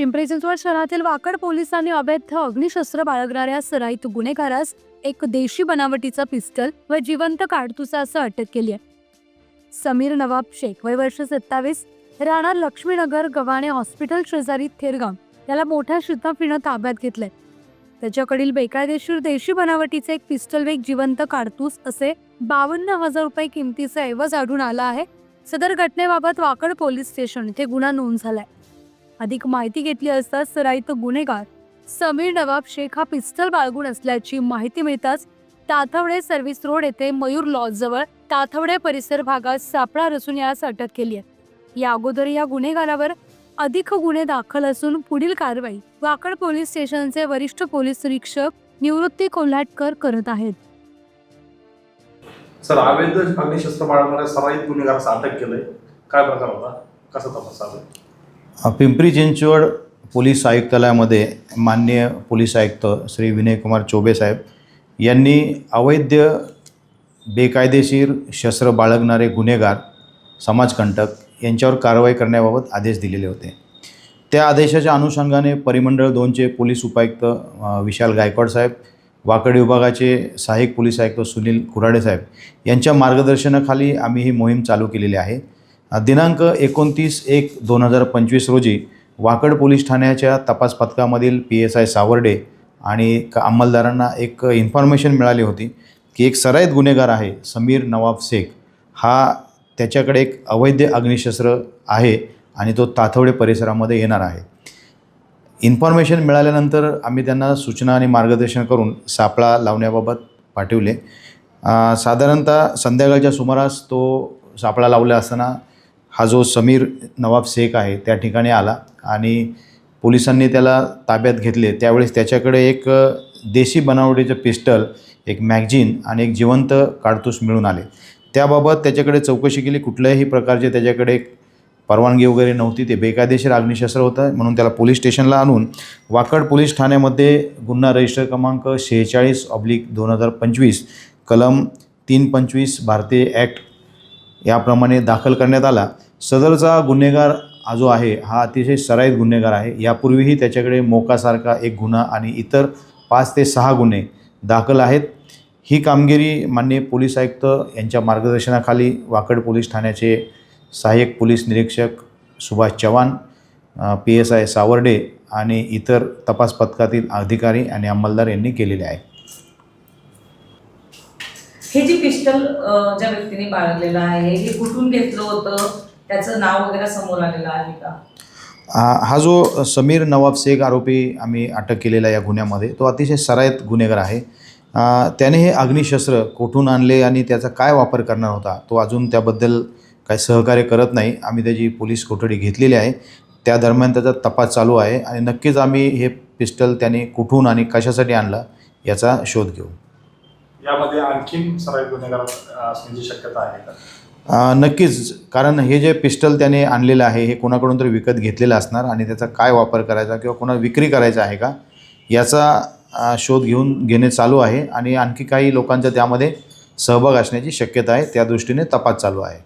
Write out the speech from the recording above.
पिंपरी चिंचवड शहरातील वाकड पोलिसांनी अवैध अग्निशस्त्र बाळगणाऱ्या सराईत गुन्हेगारास एक देशी बनावटीचा पिस्टल व जिवंत काडतुसासह अटक केली आहे. समीर नवाब शेख वय वर्ष सत्तावीस राणा लक्ष्मीनगर गव्हाणे हॉस्पिटल शेजारी थेरगाव. याला मोठ्या शिताफीनं ताब्यात घेतलंय. त्याच्याकडील बेकायदेशीर देशी बनावटीचे एक पिस्टल व एक जिवंत काडतूस असे बावन्न हजार रुपये किमतीचा ऐवज आढळून आला आहे. सदर घटनेबाबत वाकड पोलीस स्टेशन इथे गुन्हा नोंद झालाय. अधिक माहिती घेतली असता सराईत गुन्हेगार. समीर नवाब शेख हा पिस्टल बाळगून असल्याची माहिती मिळताच ताथवडे सर्व्हिस रोड येथे मयूर लॉज जवळ ताथवडे परिसर भागात सापळा रचून यास अटक केली आहे. या अगोदर या गुन्हेगारावर अधिक गुन्हे दाखल असून पुढील कारवाई वाकड पोलीस स्टेशनचे वरिष्ठ पोलीस निरीक्षक निवृत्ती कोल्हाटकर करत आहेत. सर अवैध अग्निशस्त्र बाळगणाऱ्या सराईत गुन्हेगाराचा अटक केलंय. काय प्रकार होता? कसा तपास पिंपरी चिंचवड पोलीस आयुक्तालयामध्ये माननीय पोलीस आयुक्त श्री विनयकुमार चौबे साहेब यांनी अवैध बेकायदेशीर शस्त्र बाळगणारे गुन्हेगार समाजकंटक यांच्यावर कारवाई करण्याबाबत आदेश दिलेले होते. त्या आदेशाच्या अनुषंगाने परिमंडळ दोनचे पोलीस उपायुक्त विशाल गायकवाड साहेब वाकड विभागाचे सहाय्यक पोलीस आयुक्त सुनील कुराडे साहेब यांच्या मार्गदर्शनाखाली आम्ही ही मोहीम चालू केलेली आहे. दिनांक एकोणतीस एक दोन हजार पंचवीस रोजी वाकड पोलीस ठाण्याच्या तपास पथकामधील पी एस आय सावर्डे आणि क- अंमलदारांना एक इन्फॉर्मेशन मिळाली होती की एक सराईत गुन्हेगार आहे समीर नवाब शेख. हा त्याच्याकडे एक अवैध अग्निशस्त्र आहे आणि तो ताथवडे परिसरामध्ये येणार आहे. इन्फॉर्मेशन मिळाल्यानंतर आम्ही त्यांना सूचना आणि मार्गदर्शन करून सापळा लावण्याबाबत पाठवले. साधारणतः संध्याकाळच्या सुमारास तो सापळा लावला असताना हा जो समीर नवाब शेख आहे त्या ठिकाणी आला आणि पोलिसांनी त्याला ताब्यात घेतले. त्यावेळेस त्याच्याकडे एक देशी बनावटीचं पिस्टल एक मॅगझिन आणि एक जिवंत काडतूस मिळून आले. त्याबाबत त्याच्याकडे चौकशी केली. कुठल्याही प्रकारचे त्याच्याकडे परवानगी वगैरे नव्हती. ते बेकायदेशीर अग्निशस्त्र होतं म्हणून त्याला पोलीस स्टेशनला आणून वाकड पोलीस ठाण्यामध्ये गुन्हा रजिस्टर क्रमांक शेहेचाळीस ऑब्लिक दोन हजार पंचवीस कलम तीन पंचवीस भारतीय ॲक्ट याप्रमाणे दाखल करण्यात आला. सदरचा गुन्हेगार हा जो आहे हा अतिशय सराईत गुन्हेगार आहे. यापूर्वीही त्याच्याकडे मोकासारखा एक गुन्हा आणि इतर पाच ते सहा गुन्हे दाखल आहेत. ही कामगिरी माननीय पोलीस आयुक्त यांच्या मार्गदर्शनाखाली वाकड पोलीस ठाण्याचे सहाय्यक पोलीस निरीक्षक Subhash Chavan P S I Sawarde आणि इतर तपास पथकातील अधिकारी आणि अंमलदार यांनी केलेले आहे. हे जे पिस्टल ज्या व्यक्तीने बाळगलेलं आहे हे कुठून घेतलं होतं? त्याचं नाव वगैरे समोर आलेलं आहे का? हा जो समीर नवाब शेख आरोपी आम्ही अटक केलेला या गुन्ह्यामध्ये तो अतिशय सरायत गुन्हेगार आहे. त्याने हे अग्निशस्त्र कोठून आणले आणि त्याचा काय वापर करणार होता तो अजून त्याबद्दल काही सहकार्य करत नाही. आम्ही त्याची पोलीस कोठडी घेतलेली आहे. त्या दरम्यान त्याचा तपास चालू आहे आणि नक्कीच आम्ही हे पिस्टल त्याने कुठून आणि कशासाठी आणलं याचा शोध घेऊ. यामध्ये आणखीन सराईत गुन्हेगार असण्याची शक्यता आहे का? नक्कीच. कारण हे जे पिस्टल त्याने आणलेलं आहे हे कोणाकडून तरी विकत घेतलेलं असणार आणि त्याचा काय वापर करायचा किंवा कोणा विक्री करायचा आहे का याचा शोध घेऊन घेणे चालू आहे आणि आणखी काही लोकांचा त्यामध्ये सहभाग असण्याची शक्यता आहे. त्या दृष्टीने तपास चालू आहे.